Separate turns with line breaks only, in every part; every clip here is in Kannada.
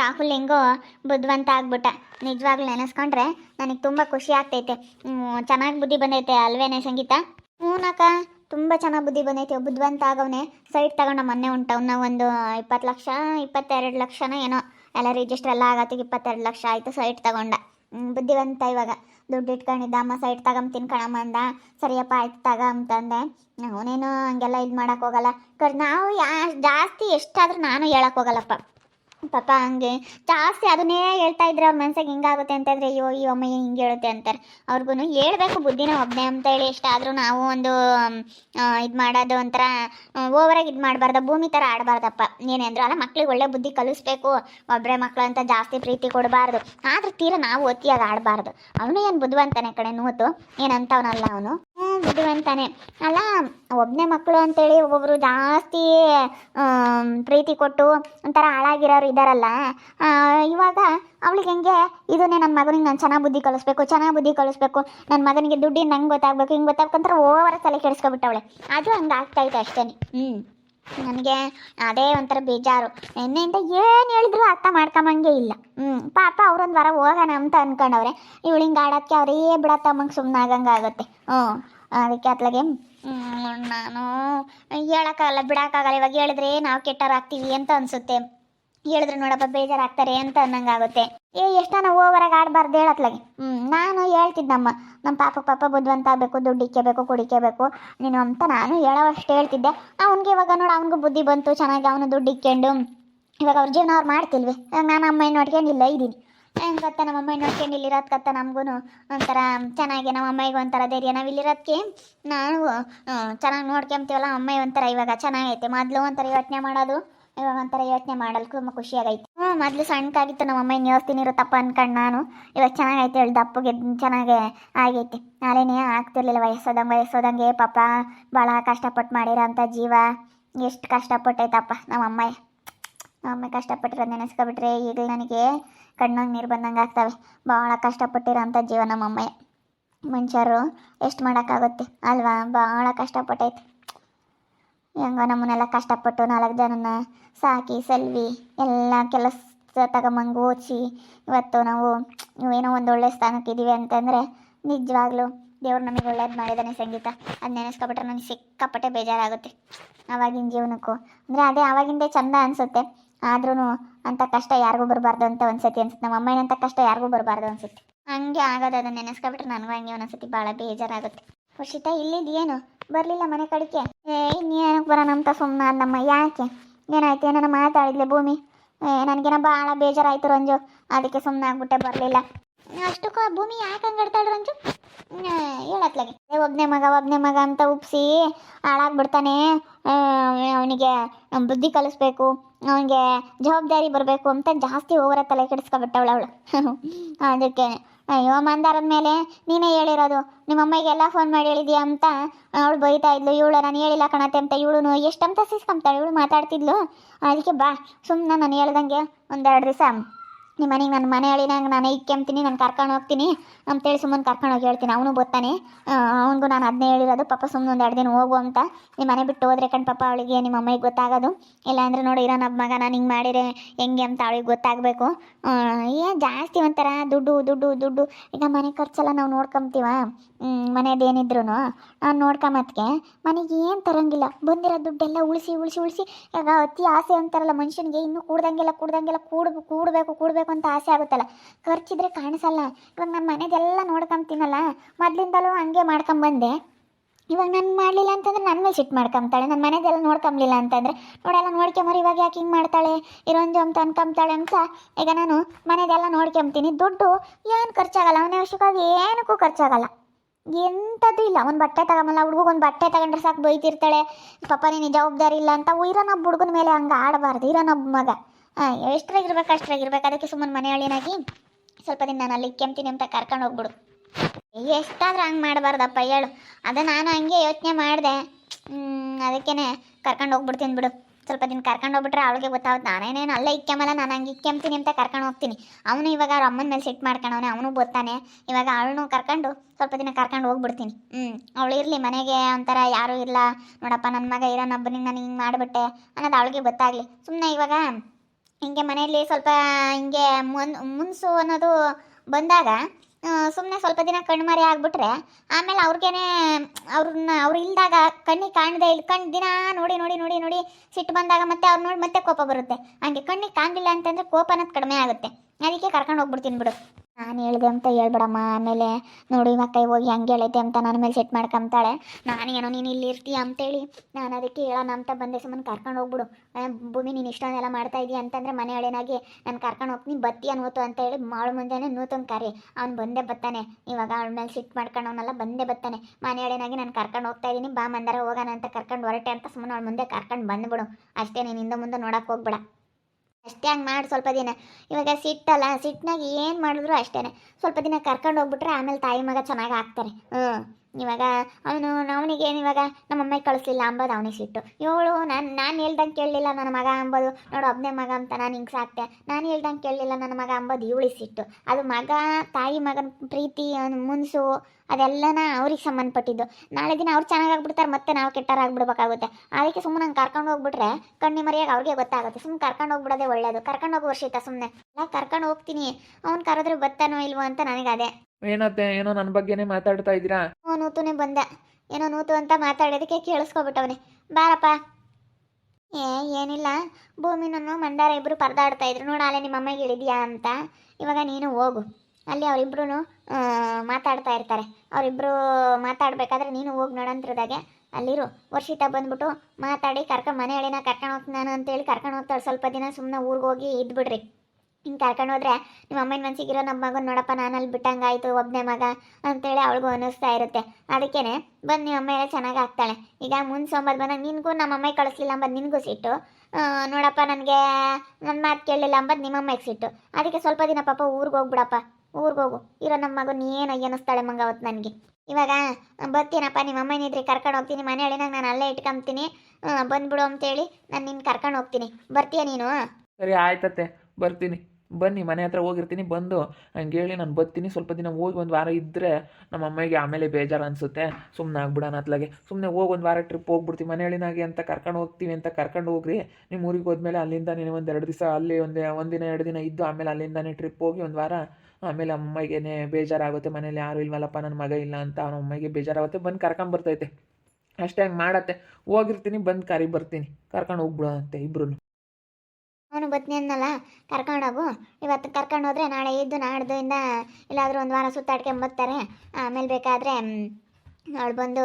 ರಾಹುಲ್ ಹೆಂಗೋ ಬುದ್ಧಿವಂತ ಆಗ್ಬಿಟ್ಟ. ನಿಜವಾಗ್ಲೂ ನೆನೆಸ್ಕೊಂಡ್ರೆ ನನಗೆ ತುಂಬ ಖುಷಿ ಆಗ್ತೈತೆ. ಚೆನ್ನಾಗಿ ಬುದ್ಧಿ ಬಂದೈತೆ ಅಲ್ವೇನೆ ಸಂಗೀತ? ಹ್ಞೂನಕ್ಕ ತುಂಬ ಚೆನ್ನಾಗಿ ಬುದ್ಧಿ ಬಂದೈತೆ. ಬುದ್ಧಿವಂತ ಆಗವನೇ. ಸೈಟ್ ತಗೊಂಡ ಮೊನ್ನೆ ಉಂಟವನ್ನ ಒಂದು ಇಪ್ಪತ್ತು ಲಕ್ಷ, ಇಪ್ಪತ್ತೆರಡು ಲಕ್ಷನ ಏನೋ. ಎಲ್ಲ ರಿಜಿಸ್ಟರ್ ಎಲ್ಲ ಆಗತ್ತಿಗೆ ಇಪ್ಪತ್ತೆರಡು ಲಕ್ಷ ಆಯಿತು ಸೈಟ್ ತಗೊಂಡ. ಬುದ್ಧಿವಂತ ಇವಾಗ. ದುಡ್ಡು ಇಟ್ಕೊಂಡಿದ್ದ. ಅಮ್ಮ ಸೈಟ್ ತಗೊಂಬ ತಿನ್ಕೊಳಮ್ಮ ಅಂದ ಸರಿಯಪ್ಪ, ಆಯ್ತು ತಗ ಅಂತಂದೆ. ಅವನೇನು ಹಂಗೆಲ್ಲ ಇದು ಮಾಡೋಕ್ಕೋಗಲ್ಲ ಕರ್ ನಾವು ಯಾ, ಜಾಸ್ತಿ ಎಷ್ಟಾದರೂ ನಾನು ಹೇಳಕ್ ಹೋಗಲ್ಲಪ್ಪ. ಪಾಪ ಹಂಗೆ ಜಾಸ್ತಿ ಅದನ್ನೇ ಹೇಳ್ತಾ ಇದ್ರೆ ಅವ್ರ ಮನ್ಸಿಗೆ ಹಿಂಗಾಗುತ್ತೆ ಅಂತಂದ್ರೆ, ಅಯ್ಯೋ, ಈ ಅಮ್ಮ ಹಿಂಗೆ ಹೇಳುತ್ತೆ ಅಂತಾರೆ. ಅವ್ರಿಗೂ ಹೇಳ್ಬೇಕು ಬುದ್ಧಿನ ಒಬ್ಬನೇ ಅಂತ ಹೇಳಿ ಎಷ್ಟಾದರೂ ನಾವು ಒಂದು ಇದು ಮಾಡೋದು ಒಂಥರ ಓವರಾಗಿ ಇದು ಮಾಡಬಾರ್ದು, ಭೂಮಿ ಥರ ಆಡಬಾರ್ದಪ್ಪ. ಏನೇಂದ್ರು ಅಲ್ಲ, ಮಕ್ಳಿಗೆ ಒಳ್ಳೆ ಬುದ್ಧಿ ಕಲಿಸ್ಬೇಕು ಒಬ್ಬರೇ ಮಕ್ಳು ಅಂತ ಜಾಸ್ತಿ ಪ್ರೀತಿ ಕೊಡಬಾರ್ದು. ಆದ್ರೆ ತೀರಾ ನಾವು ಒತ್ತಿಯಾಗಿ ಆಡಬಾರ್ದು. ಅವನು ಏನು ಬುದ್ಧಿವಂತಾನೆ ಕಡೆ ನೂತು. ಏನಂತವನಲ್ಲ ಅವನು. ಬುದ್ಧಿವಂತಾನೆ. ಅಲ್ಲ ಒಬ್ಬನೇ ಮಕ್ಕಳು ಅಂತೇಳಿ ಒಬ್ಬೊಬ್ಬರು ಜಾಸ್ತಿ ಪ್ರೀತಿ ಕೊಟ್ಟು ಒಂಥರ ಹಾಳಾಗಿರೋರು ಇದ್ದಾರಲ್ಲ ಇವಾಗ ಅವಳಿಗೆ ಹೆಂಗೆ, ಇದನ್ನೇ ನನ್ನ ಮಗನಿಗೆ ನಾನು ಚೆನ್ನಾಗಿ ಬುದ್ಧಿ ಕಲಿಸ್ಬೇಕು, ಚೆನ್ನಾಗಿ ಬುದ್ಧಿ ಕಳಿಸ್ಬೇಕು ನನ್ನ ಮಗನಿಗೆ ದುಡ್ಡಿನ ನಂಗೆ ಗೊತ್ತಾಗಬೇಕು, ಹಿಂಗೆ ಗೊತ್ತಾಗ್ಬೇಕಂತ ಓವರ್ ತಲೆ ಕೆಡಿಸ್ಕೊಬಿಟ್ಟವಳೆ. ಅದು ಹಂಗೆ ಆಗ್ತಾಯಿತ್ತು ಅಷ್ಟೇ. ಹ್ಞೂ ನನಗೆ ಅದೇ ಒಂಥರ ಬೇಜಾರು. ನಿನ್ನೆಯಿಂದ ಏನು ಹೇಳಿದ್ರು ಅರ್ಥ ಮಾಡ್ಕೊಂಬಂಗೆ ಇಲ್ಲ. ಹ್ಞೂ ಪಾಪ ಅವ್ರೊಂದು ವಾರ ಹೋಗೋಣ ಅಂತ ಅಂದ್ಕೊಂಡವ್ರೆ ಇವಳು ಹಿಂಗೆ ಆಡೋಕ್ಕೆ ಅವರೇ ಬಿಡತ್ತಮ್ಮಂಗೆ ಸುಮ್ಮನೆ ಆಗಂಗೆ ಆಗುತ್ತೆ. ಹ್ಞೂ ಅದಕ್ಕೆ ಅತ್ಲಾಗೆ ನಾನು ಹೇಳೋಕ್ಕಾಗಲ್ಲ, ಬಿಡೋಕ್ಕಾಗಲ್ಲ, ಇವಾಗ ಹೇಳಿದ್ರೆ ನಾವು ಕೆಟ್ಟರಾಗ್ತೀವಿ ಅಂತ ಅನಿಸುತ್ತೆ. ಹೇಳಿದ್ರೆ ನೋಡಪ್ಪ, ಬೇಜಾರಾಗ್ತಾರೆ ಅಂತ ಅನ್ನಂಗಾಗುತ್ತೆ. ಏ ಎಷ್ಟಾನ ಓವರಾಗಿ ಆಡಬಾರ್ದು ಹೇಳತ್ಲಾಗೆ ಹ್ಞೂ ನಾನು ಹೇಳ್ತಿದ್ದಮ್ಮ ನಮ್ಮ ಪಾಪ ಪಾಪ ಬುದ್ಧಿವಂತ ಆಗಬೇಕು ದುಡ್ಡು ಇಕ್ಕಬೇಕು ಕುಡಿಕೇಬೇಕು ನೀನು ಅಂತ ನಾನು ಹೇಳೋವಷ್ಟು ಹೇಳ್ತಿದ್ದೆ. ಅವ್ನಿಗೆ ಇವಾಗ ನೋಡು, ಅವ್ನಿಗೂ ಬುದ್ಧಿ ಬಂತು, ಚೆನ್ನಾಗಿ ಅವನು ದುಡ್ಡು ಇಕ್ಕೊಂಡು. ಇವಾಗ ಅವ್ರ ಜೀವನ ಅವ್ರು ಮಾಡ್ತಿಲ್ವಿ. ನಾನು ನಾನು ಅಮ್ಮ ನೋಡ್ಕೊಂಡಿಲ್ಲ ಇದ್ದೀನಿ. ಹೆಂಗೆ ಕತ್ತ ನಮ್ಮ ಅಮ್ಮ ನೋಡ್ಕೊಂಡು ಇಲ್ಲಿರೋದು ಕತ್ತ ನಮಗೂ ಒಂಥರ ಚೆನ್ನಾಗಿ ನಮ್ಮ ಅಮ್ಮಗೆ ಒಂಥರ ಧೈರ್ಯ. ನಾವು ಇಲ್ಲಿರೋದಕ್ಕೆ ನಾವು ಚೆನ್ನಾಗಿ ನೋಡ್ಕೊಂತೀವಲ್ಲ, ಅಮ್ಮ ಒಂಥರ ಇವಾಗ ಚೆನ್ನಾಗೈತೆ. ಮೊದಲು ಒಂಥರ ಯೋಚನೆ ಮಾಡೋದು. ಇವಾಗ ಒಂಥರ ಯೋಚನೆ ಮಾಡಲ್ಕು ತುಂಬ ಖುಷಿಯಾಗೈತೆ. ಹ್ಞೂ ಮೊದಲು ಸಣ್ಣಕ್ಕಾಗಿತ್ತು ನಮ್ಮ ಅಮ್ಮ ಇನ್ನು ಯೋಚ್ತೀನಿ ಇರುತ್ತಪ್ಪ ಅನ್ಕೊಂಡು ನಾನು. ಇವಾಗ ಚೆನ್ನಾಗೈತೆ ಹೇಳಿ ದಪ್ಪಗೆ ಚೆನ್ನಾಗೆ ಆಗೈತೆ. ನಾಳೆನೇ ಆಗ್ತಿರ್ಲಿಲ್ಲ ವಯಸ್ಸೋದಂಗೆ ವಯಸ್ಸೋದಂಗೆ ಪಾಪ ಭಾಳ ಕಷ್ಟಪಟ್ಟು ಮಾಡಿರೋ ಅಂಥ ಜೀವ. ಎಷ್ಟು ಕಷ್ಟಪಟ್ಟೈತಪ್ಪ ನಮ್ಮ ಅಮ್ಮ ನಮ್ಮ ಅಮ್ಮ ಕಷ್ಟಪಟ್ಟಿರೋದು ನೆನೆಸ್ಕೊಬಿಟ್ರೆ ಈಗಲೂ ನನಗೆ ಕಣ್ಣಾಗ ನೀರು ಬಂದಂಗೆ ಆಗ್ತವೆ. ಭಾಳ ಕಷ್ಟಪಟ್ಟಿರೋಂಥ ಜೀವ ನಮ್ಮ ಅಮ್ಮ ಮನುಷ್ಯರು ಎಷ್ಟು ಮಾಡೋಕ್ಕಾಗುತ್ತೆ ಅಲ್ವಾ? ಭಾಳ ಕಷ್ಟಪಟ್ಟೈತೆ. ಹೆಂಗೋ ನಮ್ಮನ್ನೆಲ್ಲ ಕಷ್ಟಪಟ್ಟು ನಾಲ್ಕು ಜನನ ಸಾಕಿ, ಸಲ್ವಿ, ಎಲ್ಲ ಕೆಲಸ ತಗೊಂಬಂಗೆ ಓದಿಸಿ, ಇವತ್ತು ನಾವು ಏನೋ ಒಂದು ಒಳ್ಳೆ ಸ್ಥಾನಕ್ಕೆ ಇದ್ದೀವಿ ಅಂತಂದರೆ ನಿಜವಾಗ್ಲೂ ದೇವ್ರು ನಮಗೆ ಒಳ್ಳೇದು ಮಾಡಿದ್ದಾನೆ ಸಂಗೀತ. ಅದು ನೆನೆಸ್ಕೊಬಿಟ್ರೆ ನನಗೆ ಸಿಕ್ಕಾಪಟ್ಟೆ ಬೇಜಾರಾಗುತ್ತೆ ಆವಾಗಿನ ಜೀವನಕ್ಕೂ. ಅಂದರೆ ಅದೇ ಆವಾಗಿಂದೇ ಚಂದ ಅನಿಸುತ್ತೆ. ಆದ್ರೂ ಅಂಥ ಕಷ್ಟ ಯಾರಿಗೂ ಬರಬಾರ್ದು ಅಂತ ಒಂದ್ಸತಿ ಅನ್ಸುತ್ತೆ. ನಮ್ಮ ಅಮ್ಮನಂಥ ಕಷ್ಟ ಯಾರಿಗೂ ಬರಬಾರ್ದು ಅನ್ಸುತ್ತೆ. ಹಂಗೆ ಆಗೋದು, ಅದನ್ನು ನೆನೆಸ್ಕೊಬಿಟ್ರೆ ನನಗೂ ಹಂಗೆ ಒಂದೊಂದ್ಸತಿ ಭಾಳ ಬೇಜಾರಾಗುತ್ತೆ. ಖುಷಿತ ಇಲ್ಲಿದ್ಯೇನು? ಬರಲಿಲ್ಲ ಮನೆ ಕಡೆಗೆ? ಏ ಇನ್ನೇನಕ್ಕೆ ಬರೋಣ ಅಂತ ಸುಮ್ಮನೆ ನಮ್ಮ ಯಾಕೆ? ಏನಾಯ್ತು? ಏನಾರ ಮಾತಾಡಿದ್ಲೆ ಭೂಮಿ? ನನಗೇನೋ ಭಾಳ ಬೇಜಾರಾಯ್ತು ರಂಜು. ಅದಕ್ಕೆ ಸುಮ್ಮನೆ ಆಗ್ಬಿಟ್ಟೆ ಬರಲಿಲ್ಲ. ಅಷ್ಟಕ್ಕೂ ಆ ಭೂಮಿ ಯಾಕೆ ಹಂಗಾಡ್ತಾಳೆ ರಂಜು? ಹೇಳತ್ಲಾಗೆ. ಒಬ್ಬನೇ ಮಗ ಒಬ್ಬನೇ ಮಗ ಅಂತ ಉಪ್ಸಿ ಹಾಳಾಗ್ಬಿಡ್ತಾನೆ. ಅವನಿಗೆ ಬುದ್ಧಿ ಕಲಿಸ್ಬೇಕು, ಅವನಿಗೆ ಜವಾಬ್ದಾರಿ ಬರಬೇಕು ಅಂತ ಜಾಸ್ತಿ ಓವರ ತಲೆ ಕೆಡಿಸ್ಕೊಬಿಟ್ಟವಳು ಅವಳು. ಅದಕ್ಕೆ ಅಯ್ಯೋ, ಮಂದಾರದ ಮೇಲೆ ನೀನೇ ಹೇಳಿರೋದು. ನಿಮ್ಮ ಅಮ್ಮಗೆ ಫೋನ್ ಮಾಡಿ ಹೇಳಿದ್ಯಾ ಅಂತ? ಅವಳು ಬೈತಾ ಇದ್ಲು. ಇವಳು ನಾನು ಹೇಳಿಲ್ಲ ಕಣತೆ ಅಂತ. ಇವಳು ಎಷ್ಟಂತ ಸಿಸ್ಕೊಂತಾಳೆ ಇವಳು ಮಾತಾಡ್ತಿದ್ಲು. ಅದಕ್ಕೆ ಬಾ ಸುಮ್ಮನೆ ನಾನು ಹೇಳ್ದಂಗೆ ಒಂದೆರಡು ದಿವಸ ನಿಮ್ಮ ಮನೆಗೆ ನನ್ನ ಮನೆ ಹೇಳಿನಂಗೆ ನಾನು ಇಕ್ಕೆಂಬ್ತೀನಿ ನಾನು ಕರ್ಕೊಂಡು ಹೋಗ್ತೀನಿ ಅಂತೇಳಿ ಸುಮ್ಮನೆ ಕರ್ಕೊಂಡು ಹೋಗಿ ಹೇಳ್ತೀನಿ. ಅವನು ಗೊತ್ತಾನೆ ಅವನಿಗೂ ನಾನು ಅದನ್ನೇ ಹೇಳಿರೋದು. ಪಾಪ ಸುಮ್ಮನೆ ಒಂದು ಎರಡು ದಿನ ಹೋಗು ಅಂತ. ನಿಮ್ಮ ಮನೆ ಬಿಟ್ಟು ಹೋದ್ರೆ ಕಣ್ ಪಾಪ ಅವಳಿಗೆ ನಿಮ್ಮ ಅಮ್ಮಗೆ ಗೊತ್ತಾಗೋದು. ಇಲ್ಲಾಂದ್ರೆ ನೋಡಿ, ಇರೋ ನಮ್ಮ ಮಗ ನಾನು ಹಿಂಗೆ ಮಾಡಿದ್ರೆ ಹೆಂಗೆ ಅಂತ ಅವಳಿಗೆ ಗೊತ್ತಾಗಬೇಕು. ಏನು ಜಾಸ್ತಿ ಒಂಥರ ದುಡ್ಡು ದುಡ್ಡು ದುಡ್ಡು. ಈಗ ಮನೆ ಖರ್ಚೆಲ್ಲ ನಾವು ನೋಡ್ಕೊಂತೀವ ಮನೆಯದೇನಿದ್ರು ನಾನು ನೋಡ್ಕೊಂಬತ್ಗೆ ಮನೆಗೆ ಏನು ತರಂಗಿಲ್ಲ. ಬಂದಿರೋ ದುಡ್ಡೆಲ್ಲ ಉಳಿಸಿ ಉಳಿಸಿ ಉಳಿಸಿ. ಈಗ ಅತಿ ಆಸೆ ಅಂತಾರಲ್ಲ ಮನುಷ್ಯನಿಗೆ, ಇನ್ನೂ ಕೂಡ್ದಂಗೆಲ್ಲ ಕೂಡ್ದಂಗೆಲ್ಲ ಕೂಡ್ ಕೂಡಬೇಕು ಕೂಡಬೇಕು. ಅಂತ ಆಸೆ ಆಗುತ್ತಲ್ಲ? ಖರ್ಚಿದ್ರೆ ಕಾಣಿಸಲ್ಲ. ಇವಾಗ ನಮ್ಮ ಮನೆದೆಲ್ಲ ನೋಡ್ಕೊಂತೀನಲ್ಲ? ಮೊದಲಿಂದಲೂ ಹಂಗೆ ಮಾಡ್ಕೊಂಬಂದೆ. ಇವಾಗ ನಾನು ಮಾಡಲಿಲ್ಲ ಅಂತಂದ್ರೆ ನನ್ನ ಮೇಲೆ ಸಿಟ್ಟು ಮಾಡ್ಕೊಂತಾಳೆ ನನ್ನ ಮನೆದೆಲ್ಲ ನೋಡ್ಕೊಂಬಲಿಲ್ಲ ಅಂತಂದರೆ ನೋಡೆಲ್ಲ ನೋಡ್ಕೊಂಬರು, ಇವಾಗ ಯಾಕೆ ಹಿಂಗೆ ಮಾಡ್ತಾಳೆ? ಇರೊಂದು ಅಂತ ಅನ್ಕೊಂಬ್ತಾಳೆ ಅಂತ. ಈಗ ನಾನು ಮನೆದೆಲ್ಲ ನೋಡ್ಕೊಂತೀನಿ ದುಡ್ಡು ಏನು ಖರ್ಚಾಗಲ್ಲ. ಅವನ ಅವಶ್ಯಕವಾಗಿ ಏನಕ್ಕೂ ಖರ್ಚಾಗಲ್ಲ. ಎಂಥದ್ದು ಇಲ್ಲ. ಒಂದು ಬಟ್ಟೆ ತಗೊಂಬಲ್ಲ. ಹುಡುಗಗೆ ಒಂದು ಬಟ್ಟೆ ತಗೊಂಡ್ರೆ ಸಾಕು, ಬೈತಿರ್ತಾಳೆ. ಪಾಪ ನೀನು ಜವಾಬ್ದಾರಿ ಇಲ್ಲ ಅಂತ. ಇರೋನೊಬ್ಬ ಹುಡುಗನ ಮೇಲೆ ಹಂಗೆ ಆಡಬಾರ್ದು. ಇರೋನೊಬ್ಬ ಮಗ. ಹಾಂ ಎಷ್ಟ್ರಾಗಿರ್ಬೇಕು, ಅಷ್ಟ್ರಾಗಿರ್ಬೇಕು. ಅದಕ್ಕೆ ಸುಮ್ಮನೆ ಮನೆ ಹಳ್ಳಿನಾಗಿ ಸ್ವಲ್ಪ ದಿನ ನಾನು ಅಲ್ಲಿ ಕೆಮ್ತೀನಿ ಅಂತ ಕರ್ಕೊಂಡು ಹೋಗ್ಬಿಡು. ಎಷ್ಟಾದ್ರೂ ಹಂಗೆ ಮಾಡಬಾರ್ದಪ್ಪ, ಹೇಳು. ಅದೇ ನಾನು ಹಂಗೆ ಯೋಚನೆ ಮಾಡಿದೆ. ಅದಕ್ಕೇ ಕರ್ಕೊಂಡು ಹೋಗ್ಬಿಡ್ತೀನಿ ಬಿಡು. ಸ್ವಲ್ಪ ದಿನ ಕರ್ಕೊಂಡು ಹೋಗ್ಬಿಟ್ರೆ ಅವಳಿಗೆ ಗೊತ್ತಾಗುತ್ತೆ. ನಾನೇನೇನು ಅಲ್ಲೇ ಇಕ್ಕೆಮಲ್ಲ ನಾನು ಹಂಗೆ ಇಕ್ಕೆಂತೀನಿ ಅಂತ ಕರ್ಕೊಂಡು ಹೋಗ್ತೀನಿ. ಅವನು ಇವಾಗ ಅವ್ರ ಅಮ್ಮನ ಮೇಲೆ ಸಿಟ್ಟು ಮಾಡ್ಕೊಂಡವನೆ, ಅವನು ಬರ್ತಾನೆ ಇವಾಗ ಅವಳನ್ನು ಕರ್ಕೊಂಡು ಸ್ವಲ್ಪ ದಿನ ಕರ್ಕೊಂಡು ಹೋಗ್ಬಿಡ್ತೀನಿ. ಹ್ಞೂ ಅವಳು ಇರಲಿ, ಮನೆಗೆ ಒಂಥರ ಯಾರೂ ಇಲ್ಲ. ನೋಡಪ್ಪ, ನನ್ನ ಮಗ ಇರೋನೊಬ್ಬನಿಗೆ ನಾನು ಹಿಂಗೆ ಮಾಡಿಬಿಟ್ಟೆ ಅನ್ನೋದು ಅವಳಿಗೆ ಗೊತ್ತಾಗಲಿ. ಸುಮ್ಮನೆ ಇವಾಗ ಹಿಂಗೆ ಮನೆಯಲ್ಲಿ ಸ್ವಲ್ಪ ಹಿಂಗೆ ಮುನ್, ಮುನ್ಸು ಅನ್ನೋದು ಬಂದಾಗ ಸುಮ್ಮನೆ ಸ್ವಲ್ಪ ದಿನ ಕಣ್ಮರೆ ಆಗಿಬಿಟ್ರೆ, ಆಮೇಲೆ ಅವ್ರಿಗೇನೆ ಅವ್ರನ್ನ ಅವ್ರು ಇಲ್ದಾಗ ಕಣ್ಣಿಗೆ ಕಾಣದೇ ಇಲ್ಲಿ ಕಣ್ಣು ದಿನ ನೋಡಿ ನೋಡಿ ನೋಡಿ ನೋಡಿ ಸಿಟ್ಟು ಬಂದಾಗ ಮತ್ತೆ ಅವ್ರು ನೋಡಿ ಮತ್ತೆ ಕೋಪ ಬರುತ್ತೆ. ಹಂಗೆ ಕಣ್ಣಿಗೆ ಕಾಣಲಿಲ್ಲ ಅಂತಂದ್ರೆ ಕೋಪ ಅನ್ನೋದು ಕಡಿಮೆ ಆಗುತ್ತೆ. ಅದಕ್ಕೆ ಕರ್ಕೊಂಡು ಹೋಗ್ಬಿಡ್ತೀನಿ ಬಿಡು. ನಾನು ಹೇಳಿದೆ ಅಂತ ಹೇಳ್ಬಿಡಮ್ಮ. ಆಮೇಲೆ ನೋಡಿ ಮಕ್ಕ ಹೋಗಿ ಹಂಗೆ ಹೇಳೈತೆ ಅಂತ ನನ್ನ ಮೇಲೆ ಸೆಟ್ ಮಾಡ್ಕೊಂತಾಳೆ. ನಾನೇನೋ ನೀನು ಇಲ್ಲಿ ಇರ್ತೀಯ ಅಂತೇಳಿ ನಾನು ಅದಕ್ಕೆ ಹೇಳೋಣ ಅಂತ ಬಂದೆ. ಸುಮ್ಮನೆ ಕರ್ಕೊಂಡು ಹೋಗ್ಬಿಡು. ಭೂಮಿ ನೀನು ಇಷ್ಟೊಂದೆಲ್ಲ ಮಾಡ್ತಾ ಇದೀಯ ಅಂತಂದ್ರೆ ಮನೆ ಹಳೆನಾಗಿ ನಾನು ಕರ್ಕೊಂಡು ಹೋಗ್ತೀನಿ ಬತ್ತಿ ಅನ್ಬೋತು ಅಂತ ಹೇಳಿ ಮಾಳು ಮುಂದೆನೇ ನೂತನ್ ಕರಿ. ಅವ್ನು ಬಂದೇ ಬರ್ತಾನೆ. ಇವಾಗ ಅವಳ ಮೇಲೆ ಸಿಟ್ ಮಾಡ್ಕೊಂಡವನ್ನೆಲ್ಲ ಬಂದೇ ಬರ್ತಾನೆ. ಮನೆ ಹಳೆನಾಗಿ ನಾನು ಕರ್ಕೊಂಡು ಹೋಗ್ತಾ ಇದ್ದೀನಿ ಬಾ ಮಂದಾರ ಹೋಗೋಣ ಅಂತ ಕರ್ಕೊಂಡು ಹೊರಟೆ ಅಂತ ಸುಮ್ಮನೆ ಅವಳ ಮುಂದೆ ಕರ್ಕೊಂಡು ಬಂದ್ಬಿಡು. ಅಷ್ಟೇ ನೀನು ಹಿಂದೆ ಮುಂದೆ ನೋಡೋಕೆ ಹೋಗ್ಬೇಡ. ಅಷ್ಟೇ ಹಂಗೆ ಮಾಡಿ ಸ್ವಲ್ಪ ದಿನ. ಇವಾಗ ಸಿಟ್ಟಲ್ಲ ಸಿಟ್ಟಿನಾಗ ಏನು ಮಾಡಿದ್ರು ಅಷ್ಟೇ ಸ್ವಲ್ಪ ದಿನ ಕರ್ಕೊಂಡು ಹೋಗ್ಬಿಟ್ರೆ ಆಮೇಲೆ ತಾಯಿ ಮಗ ಚೆನ್ನಾಗಿ ಆಗ್ತಾರೆ. ಹ್ಞೂ ಇವಾಗ ಅವನು ಅವನಿಗೆ ಇವಾಗ ನಮ್ಮ ಅಮ್ಮಗೆ ಕಳಿಸ್ಲಿಲ್ಲ ಅಂಬೋದು ಅವನಿಗೆ ಸಿಟ್ಟು. ಇವಳು ನಾನು ನಾನು ಹೇಳ್ದಂಗೆ ಕೇಳಲಿಲ್ಲ ನನ್ನ ಮಗ ಅಂಬೋದು. ನೋಡು ಒಬ್ಬನೇ ಮಗ ಅಂತ ನಾನು ಹಿಂಗೆ ಸಾಕ್ತೆ ನಾನು ಹೇಳ್ದಂಗೆ ಕೇಳಲಿಲ್ಲ ನನ್ನ ಮಗ ಅಂಬೋದು, ಇವಳಿಗೆ ಸಿಟ್ಟು. ಅದು ಮಗ, ತಾಯಿ ಮಗನ ಪ್ರೀತಿ, ಅವನ ಮುನ್ಸು, ಅದೆಲ್ಲನ ಅವ್ರಿಗೆ ಸಂಬಂಧಪಟ್ಟಿದ್ದು. ನಾಳೆ ದಿನ ಅವ್ರು ಚೆನ್ನಾಗಾಗ್ಬಿಡ್ತಾರೆ, ಮತ್ತೆ ನಾವು ಕೆಟ್ಟರಾಗ್ಬಿಡ್ಬೇಕಾಗುತ್ತೆ ಅದಕ್ಕೆ ಸುಮ್ಮನೆ ನಂಗೆ ಕರ್ಕೊಂಡು ಹೋಗ್ಬಿಟ್ರೆ ಕಣ್ಣಿ ಮರಿಯಾಗಿ ಅವ್ರಿಗೆ ಗೊತ್ತಾಗುತ್ತೆ. ಸುಮ್ಮನೆ ಕರ್ಕೊಂಡು ಹೋಗ್ಬಿಡೋದೇ ಒಳ್ಳೇದು. ಕರ್ಕೊಂಡು ಹೋಗಿ ಸುಮ್ಮನೆ ಎಲ್ಲ ಕರ್ಕೊಂಡು ಹೋಗ್ತೀನಿ. ಅವ್ನು ಕರೆದ್ರೆ ಬತ್ತಾನೋ ಇಲ್ವೋ ಅಂತ ನನಗೆ ಅದೇ
ಏನತ್ತೆ, ಏನೋ ನನ್ನ ಬಗ್ಗೆನೇ ಮಾತಾಡ್ತಾ ಇದ್ದೀರಾ?
ಹ್ಞೂ, ನೂತುನೇ ಬಂದ. ಏನೋ ನೂತು ಅಂತ ಮಾತಾಡೋದಕ್ಕೆ ಕೇಳಿಸ್ಕೊಬಿಟ್ಟವನೆ. ಬಾರಪ್ಪ. ಏ, ಏನಿಲ್ಲ. ಭೂಮಿ ಮಂಡಾರ ಇಬ್ಬರು ಪರದಾಡ್ತಾ ಇದ್ರು. ನೋಡು ಅಲ್ಲೇ ನಿಮ್ಮ ಅಮ್ಮಗೆ ಹೇಳಿದ್ಯಾ ಅಂತ. ಇವಾಗ ನೀನು ಹೋಗು. ಅಲ್ಲಿ ಅವರಿಬ್ರು ಮಾತಾಡ್ತಾ ಇರ್ತಾರೆ. ಅವರಿಬ್ರು ಮಾತಾಡ್ಬೇಕಾದ್ರೆ ನೀನು ಹೋಗಿ ನೋಡಂತಿರ್ದಾಗೆ. ಅಲ್ಲಿರು. ವರ್ಷಿತ ಬಂದ್ಬಿಟ್ಟು ಮಾತಾಡಿ ಕರ್ಕೊಂಡು ಮನೆ ಹೇಳಿನ ಕರ್ಕೊಂಡು ಹೋಗ್ತೀನಿ ಅಂತೇಳಿ ಕರ್ಕೊಂಡು ಹೋಗ್ತಾಳೆ. ಸ್ವಲ್ಪ ದಿನ ಸುಮ್ಮನೆ ಊರಿಗೆ ಹೋಗಿ ಇದ್ಬಿಡ್ರಿ. ಹಿಂಗೆ ಕರ್ಕೊಂಡು ಹೋದ್ರೆ ನಿಮ್ಮ ಅಮ್ಮನ ಮನ್ಸಿಗಿರೋ ನಮ್ಮ ಮಗನ ನೋಡಪ್ಪ ನಾನು ಅಲ್ಲಿ ಬಿಟ್ಟಂಗಾಯ್ತು ಒಬ್ಬನೇ ಮಗ ಅಂತೇಳಿ ಅವಳಿಗೂ ಅನ್ನಿಸ್ತಾ ಇರುತ್ತೆ. ಅದಕ್ಕೇ ಬಂದು ನಿಮ್ಮ ಅಮ್ಮ ಎಲ್ಲ ಚೆನ್ನಾಗಿ ಆಗ್ತಾಳೆ. ಈಗ ಮುನ್ಸೊಂಬತ್ತು ಬಂದಾಗ ನಿನಗೂ ನಮ್ಮ ಅಮ್ಮ ಕಳಿಸ್ಲಿಲ್ಲ ಅಂಬದು ನಿನಗೂ ಸಿಟ್ಟು. ನೋಡಪ್ಪ ನನಗೆ ನನ್ನ ಮಾತು ಕೇಳಲಿಲ್ಲ ಅಂಬದು ನಿಮ್ಮ ಅಮ್ಮಗೆ ಸಿಟ್ಟು. ಅದಕ್ಕೆ ಸ್ವಲ್ಪ ದಿನ ಪಾಪ ಊರಿಗೆ ಹೋಗ್ಬಿಡಪ್ಪ. ಊರಿಗೆ ಹೋಗು. ಇರೋ ನಮ್ಮ ಮಗನ ಏನು ಅನ್ನಿಸ್ತಾಳೆ ಮಂಗ ಅವತ್ತು ನನಗೆ. ಇವಾಗ ಬರ್ತೀನಪ್ಪ ನಿಮ್ಮ ಅಮ್ಮನಿದ್ರೆ ಕರ್ಕೊಂಡು ಹೋಗ್ತೀನಿ. ಮನೆ ಹೇಳಿನಾಗ ನಾನು ಅಲ್ಲೇ ಇಟ್ಕೊಂತೀನಿ ಬಂದ್ಬಿಡು ಅಂತೇಳಿ ನಾನು ನಿನ್ನ ಕರ್ಕೊಂಡು ಹೋಗ್ತೀನಿ. ಬರ್ತೀಯ ನೀನು?
ಸರಿ, ಆಯ್ತತ್ತೆ. ಬರ್ತೀನಿ. ಬನ್ನಿ, ಮನೆ ಹತ್ರ ಹೋಗಿರ್ತೀನಿ, ಬಂದು ಹಂಗೆ ಹೇಳಿ ನಾನು ಬರ್ತೀನಿ. ಸ್ವಲ್ಪ ದಿನ ಹೋಗಿ ಒಂದು ವಾರ ಇದ್ದರೆ ನಮ್ಮ ಅಮ್ಮಗೆ ಆಮೇಲೆ ಬೇಜಾರು ಅನಿಸುತ್ತೆ. ಸುಮ್ಮನೆ ಆಗ್ಬಿಡೋಣ ಅತ್ಲಾಗೆ. ಸುಮ್ಮನೆ ಹೋಗಿ ಒಂದು ವಾರ ಟ್ರಿಪ್ ಹೋಗ್ಬಿಡ್ತೀವಿ. ಮನೆ ಹೇಳಿನಾಗೆ ಅಂತ ಕರ್ಕೊಂಡು ಹೋಗ್ತೀವಿ ಅಂತ ಕರ್ಕೊಂಡು ಹೋಗ್ರಿ. ನಿಮ್ಮ ಊರಿಗೆ ಹೋದ್ಮೇಲೆ ಅಲ್ಲಿಂದ ನೀನು ಒಂದು ಎರಡು ದಿವಸ ಅಲ್ಲಿ ಒಂದು ಒಂದಿನ ಎರಡು ದಿನ ಇದ್ದು ಆಮೇಲೆ ಅಲ್ಲಿಂದನೇ ಟ್ರಿಪ್ ಹೋಗಿ ಒಂದು ವಾರ ಆಮೇಲೆ ಅಮ್ಮಗೆ ಬೇಜಾರಾಗುತ್ತೆ. ಮನೇಲಿ ಯಾರು ಇಲ್ವಲ್ಲಪ್ಪ ನನ್ನ ಮಗ ಇಲ್ಲ ಅಂತ ಅವನ ಅಮ್ಮಗೆ ಬೇಜಾರಾಗುತ್ತೆ. ಬಂದು ಕರ್ಕೊಂಬರ್ತೈತೆ ಅಷ್ಟೇ ಹಂಗೆ ಮಾಡತ್ತೆ. ಹೋಗಿರ್ತೀನಿ, ಬಂದು ಕರಿ ಬರ್ತೀನಿ ಕರ್ಕೊಂಡು ಹೋಗ್ಬಿಡೋಂತೆ ಇಬ್ರು
ಅವನು ಬತ್ನಿ ಅನ್ನಲ್ಲ ಕರ್ಕೊಂಡೋಗು ಇವತ್ತು ಕರ್ಕೊಂಡು ಹೋದ್ರೆ ನಾಳೆ ಇದ್ದು ನಾಡ್ದು ಇಂದ ಒಂದ್ ಒಂದು ವಾರ ಸುತ್ತಾಡ್ಕೊಂಬರ್ತಾರೆ ಆಮೇಲೆ ಬೇಕಾದರೆ ಅವಳು ಬಂದು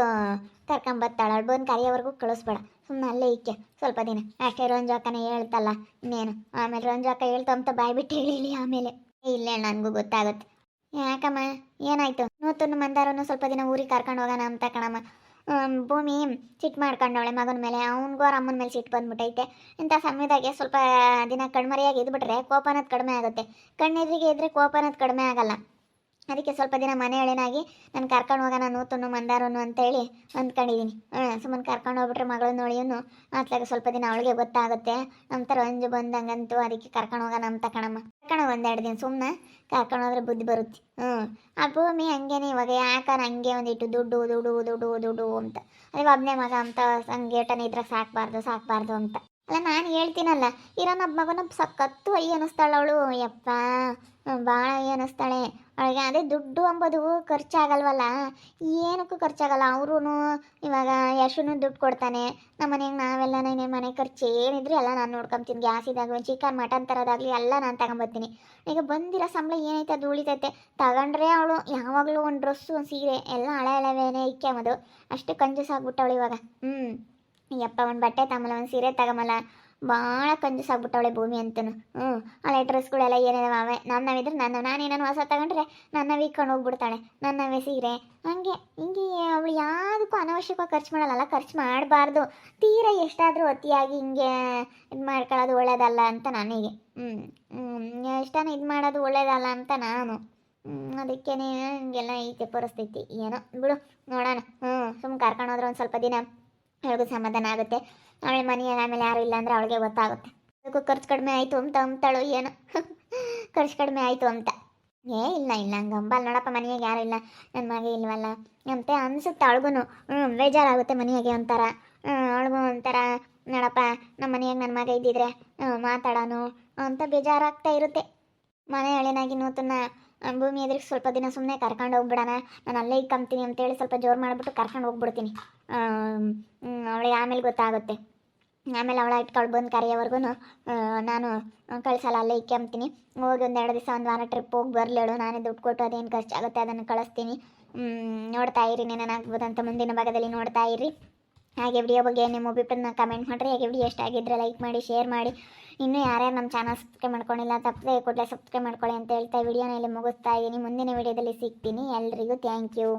ಕರ್ಕೊಂಬರ್ತಾಳೆ ಅವಳು ಬಂದು ಕರೆಯೋವರೆಗೂ ಕಳಿಸ್ಬೇಡ. ಸುಮ್ಮನೆ ಅಲ್ಲೇ ಇಕ್ಕೆ ಸ್ವಲ್ಪ ದಿನ. ಅಷ್ಟೇ ರಂಜು ಹೇಳ್ತಲ್ಲ ಇನ್ನೇನು. ಆಮೇಲೆ ರಂಜಾಕ ಹೇಳ್ತಂತ ಹೇಳ್ತು ಅಂತ ಹೇಳಿ ಆಮೇಲೆ. ಇಲ್ಲೇ ನನಗೂ ಗೊತ್ತಾಗುತ್ತೆ. ಯಾಕಮ್ಮ, ಏನಾಯ್ತು? ನೂತನ್ನು ಮಂದಾರನು ಸ್ವಲ್ಪ ದಿನ ಊರಿಗೆ ಕರ್ಕೊಂಡು ಹೋಗೋಣ ಅಂತ ಕಣಮ್ಮ. ಭೂಮಿ ಸಿಟ್ಟು ಮಾಡ್ಕೊಂಡವಳೆ ಮಗನ ಮೇಲೆ, ಅವನಿಗೂ ಅವ್ರ ಅಮ್ಮನ ಮೇಲೆ ಸಿಟ್ಟು ಬಂದ್ಬಿಟ್ಟೈತೆ ಇಂಥ ಸಮಯದಾಗೆ ಸ್ವಲ್ಪ ದಿನ ಕಣ್ಮರೆಯಾಗಿ ಇದ್ಬಿಟ್ರೆ ಕೋಪ ಅನ್ನೋದು ಕಡಿಮೆ ಆಗುತ್ತೆ. ಕಣ್ಣೆದ್ರಿಗೆ ಇದ್ರೆ ಕೋಪ ಅನ್ನೋದು ಕಡಿಮೆ ಆಗಲ್ಲ. ಅದಕ್ಕೆ ಸ್ವಲ್ಪ ದಿನ ಮನೆ ಎಳೆನಾಗಿ ನಾನು ಕರ್ಕೊಂಡು ಹೋಗೋಣ ನೂತನು ಮಂದಾರನು ಅಂತೇಳಿ ಅಂದ್ಕೊಂಡಿದ್ದೀನಿ ಸುಮ್ಮನೆ ಕರ್ಕೊಂಡು ಹೋಗ್ಬಿಟ್ರೆ ಮಗಳು ನೋಳಿಯನ್ನು ಅತ್ಲಾಗ ಸ್ವಲ್ಪ ದಿನ ಅವಳಿಗೆ ಗೊತ್ತಾಗುತ್ತೆ. ನಂತರ ಅಂಜು ಬಂದಂಗಂತೂ ಅದಕ್ಕೆ ಕರ್ಕೊಂಡು ಹೋಗೋಣ ಅಂತ ಕಣಮ್ಮ. ಕರ್ಕೊಂಡು ಒಂದೆರಡು ದಿನ ಸುಮ್ಮನೆ ಕರ್ಕೊಂಡು ಹೋದ್ರೆ ಬುದ್ಧಿ ಬರುತ್ತೆ. ಹ್ಞೂ ಆ ಭೂಮಿ ಹಂಗೇನೆ ಇವಾಗ ಯಾಕಾರ ಹಂಗೆ ಒಂದಿಟ್ಟು ದುಡ್ಡು ದುಡ್ಡು ದುಡ್ಡು ದುಡ್ಡು ಅಂತ. ಅದೇ ಒಬ್ಬನೇ ಮಗ ಅಂತ ಸಂಗೇಟನ ಇದ್ರೆ ಸಾಕಬಾರ್ದು ಸಾಕಬಾರ್ದು ಅಂತ. ಅಲ್ಲ, ನಾನು ಹೇಳ್ತೀನಲ್ಲ ಇರೋ ನಮ್ಮ ಮಗನ ಸಖತ್ತು ಅಯ್ಯ ಅನ್ನಿಸ್ತಾಳೆ ಅವಳು. ಯಪ್ಪ ಭಾಳ ಅಯ್ಯ ಅನ್ನಿಸ್ತಾಳೆ ಅವಳಿಗೆ ಅದೇ ದುಡ್ಡು ಅಂಬೋದು ಖರ್ಚಾಗಲ್ವಲ್ಲ? ಏನಕ್ಕೂ ಖರ್ಚಾಗಲ್ಲ. ಅವ್ರೂ ಇವಾಗ ಯಶುನು ದುಡ್ಡು ಕೊಡ್ತಾನೆ. ನಮ್ಮ ಮನೆಗೆ ನಾವೆಲ್ಲ ನನ್ನ ಮನೆ ಖರ್ಚು ಏನಿದ್ರು ಎಲ್ಲ ನಾನು ನೋಡ್ಕೊಂತೀನಿ ಗ್ಯಾಸ್ ಇದಾಗಲಿ, ಚಿಕನ್, ಮಟನ್ ತರೋದಾಗಲಿ ಎಲ್ಲ ನಾನು ತಗೊಂಬರ್ತೀನಿ. ಈಗ ಬಂದಿರೋ ಸಂಬಳ ಏನೈತೆ ಅದು ಉಳಿತೈತೆ? ತಗೊಂಡ್ರೆ ಅವಳು ಯಾವಾಗಲೂ ಒಂದು ಡ್ರೆಸ್ಸು, ಒಂದು ಸೀರೆ, ಎಲ್ಲ ಹಳೆ ಹಳೆವೇನೆ ಇಕ್ಕೆಂಬುದು ಅಷ್ಟು ಕಂಜೂಸ್ ಆಗ್ಬಿಟ್ಟವಳು ಇವಾಗ. ಹ್ಞೂ ಯಪ್ಪ ಒಂದು ಬಟ್ಟೆ ತಮ್ಮಲ್ಲ ಒಂದು ಸೀರೆ ತಗೊಂಬಲ್ಲ ಭಾಳ ಕಂಜೂಸ್ ಆಗ್ಬಿಟ್ಟವಳೆ ಭೂಮಿ ಅಂತನು. ಹ್ಞೂ ಹಳೆ ಡ್ರೆಸ್ಗಳೆಲ್ಲ ಏನೇನವ ಅವೇ? ನನ್ನವಿದ್ರೆ ನನ್ನ ನಾನೇನೋ ಹೊಸ ತಗೊಂಡ್ರೆ ನನ್ನ ವೀಕೊಂಡು ಹೋಗ್ಬಿಡ್ತಾಳೆ. ನನ್ನವೇ ಸೀರೆ. ಹಂಗೆ, ಹಿಂಗೆ ಅವಳು ಯಾವುದಕ್ಕೂ ಅನವಶ್ಯಕವಾಗಿ ಖರ್ಚು ಮಾಡಲ್ಲ ಖರ್ಚು ಮಾಡಬಾರ್ದು. ತೀರ ಎಷ್ಟಾದರೂ ಅತಿಯಾಗಿ ಹಿಂಗೆ ಇದು ಮಾಡ್ಕೊಳ್ಳೋದು ಒಳ್ಳೇದಲ್ಲ ಅಂತ ನನಗೆ. ಹ್ಞೂ ಎಷ್ಟಾನ ಇದು ಮಾಡೋದು ಒಳ್ಳೇದಲ್ಲ ಅಂತ ನಾನು. ಅದಕ್ಕೇನೆ ಹಿಂಗೆಲ್ಲ ಐತೆ ಪರಿಸ್ಥಿತಿ ಏನೋ, ಬಿಡು, ನೋಡೋಣ. ಹ್ಞೂ ಸುಮ್ಮನೆ ಕರ್ಕೊಂಡು ಹೋದ್ರೆ ಒಂದು ಸ್ವಲ್ಪ ದಿನ. ಅವಳಿಗೂ ಸಮಾಧಾನ ಆಗುತ್ತೆ. ಅವಳ ಮನೆಯಾಗ ಆಮೇಲೆ ಯಾರು ಇಲ್ಲ ಅಂದರೆ ಅವಳಿಗೆ ಗೊತ್ತಾಗುತ್ತೆ. ಅದಕ್ಕೂ ಖರ್ಚು ಕಡಿಮೆ ಆಯಿತು ಅಂತ ಅಂತಾಳು ಏನೋ. ಖರ್ಚು ಕಡಿಮೆ ಆಯಿತು ಅಂತ. ಏ, ಇಲ್ಲ ಇಲ್ಲ, ಹಂಗೆ ಅಂಬಲ್ ನೋಡಪ್ಪ, ಮನೆಯಾಗೆ ಯಾರು ಇಲ್ಲ. ನನ್ನ ಮಗ ಇಲ್ವಲ್ಲ ಅಂತ ಅನಿಸುತ್ತೆ ಅವಳಿಗೂ ಹ್ಞೂ ಬೇಜಾರಾಗುತ್ತೆ ಮನೆಯಾಗೆ ಒಂಥರ. ಅವಳಿಗೂ ಒಂಥರ, ನೋಡಪ್ಪ ನಮ್ಮ ಮನೆಯಾಗ ನನ್ನ ಮಗ ಇದ್ದಿದ್ರೆ ಮಾತಾಡೋನು ಅಂತ ಬೇಜಾರಾಗ್ತಾ ಇರುತ್ತೆ. ಮನೆ ನೂತನ ಭೂಮಿ ಎದುರಿಗೆ ಸ್ವಲ್ಪ ದಿನ ಸುಮ್ಮನೆ ಕರ್ಕೊಂಡು ಹೋಗ್ಬಿಡೋಣ. ನಾನು ಅಲ್ಲೇ ಇಕ್ಕಂತೀನಿ ಅಂತೇಳಿ ಸ್ವಲ್ಪ ಜೋರು ಮಾಡಿಬಿಟ್ಟು ಕರ್ಕೊಂಡು ಹೋಗ್ಬಿಡ್ತೀನಿ. ಅವಳಿಗೆ ಆಮೇಲೆ ಗೊತ್ತಾಗುತ್ತೆ. ಆಮೇಲೆ ಅವಳ ಇಟ್ಕೊಂಡು ಬಂದು ಕರೆಯೋವರೆಗೂ ನಾನು ಕಳಿಸಲ್ಲ ಅಲ್ಲೇ ಇಕ್ಕಂಬ್ತೀನಿ. ಹೋಗಿ ಒಂದು ಎರಡು ದಿವಸ ಒಂದು ವಾರ ಟ್ರಿಪ್ ಹೋಗಿ ಬರಲೇಳು. ನಾನೇ ದುಡ್ಡು ಕೊಟ್ಟು ಅದೇನು ಖರ್ಚಾಗುತ್ತೆ ಅದನ್ನು ಕಳಿಸ್ತೀನಿ. ನೋಡ್ತಾ ಇರಿ ನಾನು ಆಗ್ಬೋದಂತ ಮುಂದಿನ ಭಾಗದಲ್ಲಿ ನೋಡ್ತಾ ಇರಿ. ಹಾಗೆ ವಿಡಿಯೋ ಬಗ್ಗೆ ನಿಮ್ಮ ಅಭಿಪ್ರಾಯನ ಕಮೆಂಟ್ ಮಾಡಿರಿ. ಹಾಗೆ ವಿಡಿಯೋ ಎಷ್ಟು ಆಗಿದ್ರೆ ಲೈಕ್ ಮಾಡಿ ಶೇರ್ ಮಾಡಿ. ಇನ್ನೂ ಯಾರ್ಯಾರು ನಮ್ಮ ಚಾನಲ್ ಸಬ್ಸ್ಕ್ರೈಬ್ ಮಾಡ್ಕೊಂಡಿಲ್ಲ, ತಪ್ಪದೆ ಕೂಡಲೇ ಸಬ್ಸ್ಕ್ರೈಬ್ ಮಾಡ್ಕೊಳ್ಳಿ ಅಂತ ಹೇಳ್ತಾ ವಿಡಿಯೋನ ಇಲ್ಲಿ ಮುಗಿಸ್ತಾ ಇದ್ದೀನಿ. ಮುಂದಿನ ವಿಡಿಯೋದಲ್ಲಿ ಸಿಗ್ತೀನಿ. ಎಲ್ರಿಗೂ ಥ್ಯಾಂಕ್ ಯು